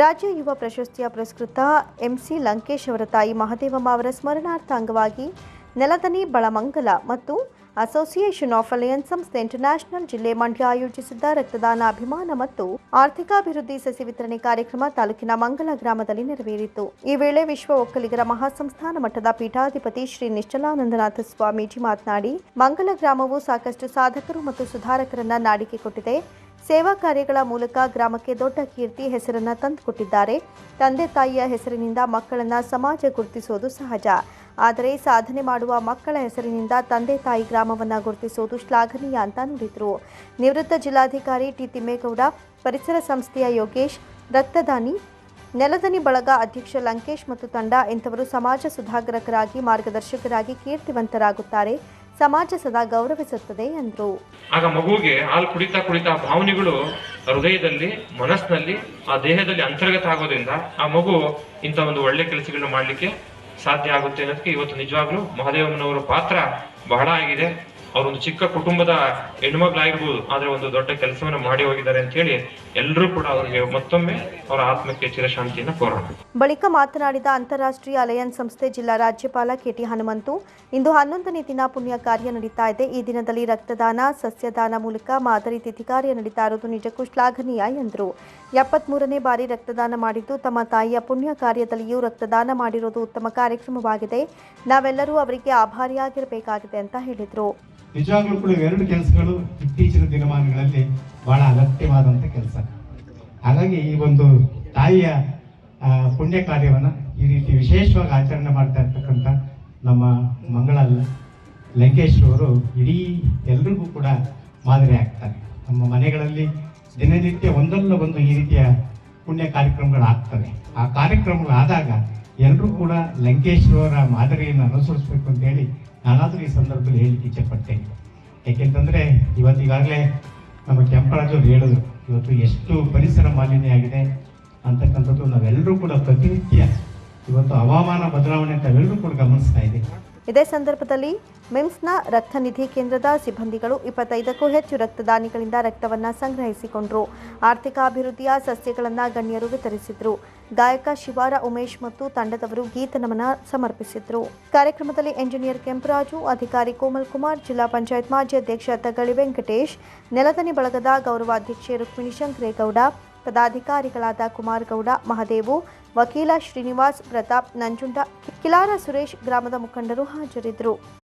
ರಾಜ್ಯ ಯುವ ಪ್ರಶಸ್ತಿಯ ಪುರಸ್ಕೃತ ಎಂಸಿ ಲಂಕೇಶ್ ಅವರ ತಾಯಿ ಮಹದೇವಮ್ಮ ಅವರ ಸ್ಮರಣಾರ್ಥ ಅಂಗವಾಗಿ ನೆಲದನಿ ಬಳಮಂಗಲ ಮತ್ತು ಅಸೋಸಿಯೇಷನ್ ಆಫ್ ಅಲಯನ್ಸ್ ಸಂಸ್ಥೆ ಇಂಟರ್ನ್ಯಾಷನಲ್ ಜಿಲ್ಲೆ ಮಂಡ್ಯ ಆಯೋಜಿಸಿದ್ದ ರಕ್ತದಾನ ಅಭಿಮಾನ ಮತ್ತು ಆರ್ಥಿಕಾಭಿವೃದ್ಧಿ ಸಸಿ ವಿತರಣೆ ಕಾರ್ಯಕ್ರಮ ತಾಲೂಕಿನ ಮಂಗಲ ಗ್ರಾಮದಲ್ಲಿ ನೆರವೇರಿತು. ಈ ವೇಳೆ ವಿಶ್ವ ಒಕ್ಕಲಿಗರ ಮಹಾಸಂಸ್ಥಾನ ಮಟ್ಟದ ಪೀಠಾಧಿಪತಿ ಶ್ರೀ ನಿಶ್ಚಲಾನಂದನಾಥ ಸ್ವಾಮೀಜಿ ಮಾತನಾಡಿ, ಮಂಗಲ ಗ್ರಾಮವು ಸಾಕಷ್ಟು ಸಾಧಕರು ಮತ್ತು ಸುಧಾರಕರನ್ನ ನಾಡಿಗೆ ಕೊಟ್ಟಿದೆ. ಸೇವಾ ಕಾರ್ಯಗಳ ಮೂಲಕ ಗ್ರಾಮಕ್ಕೆ ದೊಡ್ಡ ಕೀರ್ತಿ ಹೆಸರನ್ನ ತಂದುಕೊಟ್ಟಿದ್ದಾರೆ. ತಂದೆ ತಾಯಿಯ ಹೆಸರಿನಿಂದ ಮಕ್ಕಳನ್ನ ಸಮಾಜ ಗುರುತಿಸೋದು ಸಹಜ. ಆದರೆ ಸಾಧನೆ ಮಾಡುವ ಮಕ್ಕಳ ಹೆಸರಿನಿಂದ ತಂದೆ ತಾಯಿ ಗ್ರಾಮವನ್ನ ಗುರುತಿಸೋದು ಶ್ಲಾಘನೀಯ ಅಂತ ನುಡಿದ್ರು. ನಿವೃತ್ತ ಜಿಲ್ಲಾಧಿಕಾರಿ ಟಿ ತಿಮ್ಮೇಗೌಡ, ಪರಿಸರ ಸಂಸ್ಥೆಯ ಯೋಗೇಶ್, ರಕ್ತದಾನಿ, ನೆಲದನಿ ಬಳಗ ಅಧ್ಯಕ್ಷ ಲಂಕೇಶ್ ಮತ್ತು ತಂಡ ಇಂಥವರು ಸಮಾಜ ಸುಧಾಗರಕರಾಗಿ ಮಾರ್ಗದರ್ಶಕರಾಗಿ ಕೀರ್ತಿವಂತರಾಗುತ್ತಾರೆ. ಸಮಾಜ ಸದಾ ಗೌರವಿಸುತ್ತದೆ ಎಂದರು ಆಗ ಮಗುವಿಗೆ ಹಾಲು ಕುಡಿತಾ ಕುಡಿತಾ ಭಾವನೆಗಳು ಹೃದಯದಲ್ಲಿ, ಮನಸ್ಸಿನಲ್ಲಿ, ಆ ದೇಹದಲ್ಲಿ ಅಂತರ್ಗತ ಆಗೋದ್ರಿಂದ ಆ ಮಗು ಇಂಥ ಒಂದು ಒಳ್ಳೆ ಕೆಲಸಗಳನ್ನ ಮಾಡಲಿಕ್ಕೆ ಸಾಧ್ಯ ಆಗುತ್ತೆ ಅನ್ನೋದಕ್ಕೆ ಇವತ್ತು ನಿಜವಾಗ್ಲೂ ಮಹದೇವಮ್ಮನವರ ಪಾತ್ರ ಬಹಳ ಆಗಿದೆ. ಅವರೊಂದು ಚಿಕ್ಕ ಕುಟುಂಬದ ಹೆಣ್ಮಗಳಾಗಿರ್ಬೋದು, ಆದ್ರೆ ಒಂದು ದೊಡ್ಡ ಕೆಲಸವನ್ನ ಮಾಡಿ ಹೋಗಿದ್ದಾರೆ ಅಂತ ಹೇಳಿ ಎಲ್ಲರೂ ಕೂಡ ಅವರಿಗೆ ಮತ್ತೊಮ್ಮೆ ಅವರ ಆತ್ಮಕ್ಕೆ ಚಿರಶಾಂತಿಯನ್ನ ಕೋರೋಣ. ಬಳಿಕ ಮಾತನಾಡಿದ ಅಂತಾರಾಷ್ಟ್ರೀಯ ಅಲಯನ್ಸ್ ಸಂಸ್ಥೆ ಜಿಲ್ಲಾ ರಾಜ್ಯಪಾಲ ಕೆಟಿ ಹನುಮಂತು, ಇಂದು ಹನ್ನೊಂದನೇ ದಿನ ಪುಣ್ಯ ಕಾರ್ಯ ನಡೀತಾ ಇದೆ. ಈ ದಿನದಲ್ಲಿ ರಕ್ತದಾನ, ಸಸ್ಯದಾನ ಮೂಲಕ ಮಾದರಿ ತಿಥಿ ಕಾರ್ಯ ನಡೀತಾ ಇರೋದು ನಿಜಕ್ಕೂ ಶ್ಲಾಘನೀಯ ಎಂದರು. ಎಪ್ಪತ್ಮೂರನೇ ಬಾರಿ ರಕ್ತದಾನ ಮಾಡಿದ್ದು, ತಮ್ಮ ತಾಯಿಯ ಪುಣ್ಯ ಕಾರ್ಯದಲ್ಲಿಯೂ ರಕ್ತದಾನ ಮಾಡಿರೋದು ಉತ್ತಮ ಕಾರ್ಯಕ್ರಮವಾಗಿದೆ. ನಾವೆಲ್ಲರೂ ಅವರಿಗೆ ಆಭಾರಿಯಾಗಿರಬೇಕಾಗಿದೆ ಅಂತ ಹೇಳಿದರು. ನಿಜವಾಗ್ಲೂ ಕೂಡ ಎರಡು ಕೆಲಸಗಳು ಇತ್ತೀಚಿನ ದಿನಮಾನಗಳಲ್ಲಿ ಬಹಳ ಅಗತ್ಯವಾದಂಥ ಕೆಲಸ. ಹಾಗಾಗಿ ಈ ಒಂದು ತಾಯಿಯ ಪುಣ್ಯ ಕಾರ್ಯವನ್ನ ಈ ರೀತಿ ವಿಶೇಷವಾಗಿ ಆಚರಣೆ ಮಾಡ್ತಾ ಇರ್ತಕ್ಕಂಥ ನಮ್ಮ ಮಂಗಳ ಲಂಕೇಶ್ ಅವರು ಇಡೀ ಎಲ್ರಿಗೂ ಕೂಡ ಮಾದರಿ ಆಗ್ತಾರೆ. ನಮ್ಮ ಮನೆಗಳಲ್ಲಿ ದಿನನಿತ್ಯ ಒಂದಲ್ಲ ಒಂದು ಈ ರೀತಿಯ ಪುಣ್ಯ ಕಾರ್ಯಕ್ರಮಗಳು ಆಗ್ತವೆ ಆ ಕಾರ್ಯಕ್ರಮಗಳು ಆದಾಗ ಎಲ್ಲರೂ ಕೂಡ ಲಂಕೇಶ್ ಅವರ ಮಾದರಿಯನ್ನು ಅನುಸರಿಸಬೇಕು ಅಂತ ಹೇಳಿ ನಾನಾದರೂ ಈ ಸಂದರ್ಭದಲ್ಲಿ ಹೇಳಿಕೆ ಇಚ್ಛೆ ಯಾಕೆಂತಂದರೆ ಯಾಕೆಂತಂದ್ರೆ ಇವತ್ತು ಈಗಾಗಲೇ ನಮ್ಮ ಕೆಂಪರಾಜವ್ರು ಹೇಳಿದ್ರು, ಇವತ್ತು ಎಷ್ಟು ಪರಿಸರ ಮಾಲಿನ್ಯ ಆಗಿದೆ ಅಂತಕ್ಕಂಥದ್ದು ನಾವೆಲ್ಲರೂ ಕೂಡ ಪ್ರತಿನಿತ್ಯ ಇವತ್ತು ಹವಾಮಾನ ಬದಲಾವಣೆ ಅಂತ ಎಲ್ಲರೂ ಕೂಡ ಗಮನಿಸ್ತಾ ಇದ್ದೀವಿ. ಇದೇ ಸಂದರ್ಭದಲ್ಲಿ ಮಿಮ್ಸ್ನ ರಕ್ತ ನಿಧಿ ಕೇಂದ್ರದ ಸಿಬ್ಬಂದಿಗಳು ಇಪ್ಪತ್ತೈದಕ್ಕೂ ಹೆಚ್ಚು ರಕ್ತದಾನಿಗಳಿಂದ ರಕ್ತವನ್ನು ಸಂಗ್ರಹಿಸಿಕೊಂಡರು. ಆರ್ಥಿಕ ಅಭಿವೃದ್ಧಿಯ ಸಸ್ಯಗಳನ್ನು ಗಣ್ಯರು ವಿತರಿಸಿದರು. ಗಾಯಕ ಶಿವಾರ ಉಮೇಶ್ ಮತ್ತು ತಂಡದವರು ಗೀತ ನಮನ ಸಮರ್ಪಿಸಿದರು. ಕಾರ್ಯಕ್ರಮದಲ್ಲಿ ಎಂಜಿನಿಯರ್ ಕೆಂಪರಾಜು, ಅಧಿಕಾರಿ ಕೋಮಲ್ ಕುಮಾರ್, ಜಿಲ್ಲಾ ಪಂಚಾಯತ್ ಮಾಜಿ ಅಧ್ಯಕ್ಷ ತಗಳಿ ವೆಂಕಟೇಶ್, ನೆಲದನಿ ಬಳಗದ ಗೌರವಾಧ್ಯಕ್ಷೆ ರುಕ್ಮಿಣಿ ಶಂಕರೇಗೌಡ ಪದಾಧಿಕಾರಿಗಳಾದ ಕುಮಾರಗೌಡ ಮಹದೇವು ವಕೀಲ ಶ್ರೀನಿವಾಸ್ ಪ್ರತಾಪ್ ನಂಜುಂಡ ಕಿಲಾರ ಸುರೇಶ್ ಗ್ರಾಮದ ಮುಖಂಡರು ಹಾಜರಿದ್ದರು.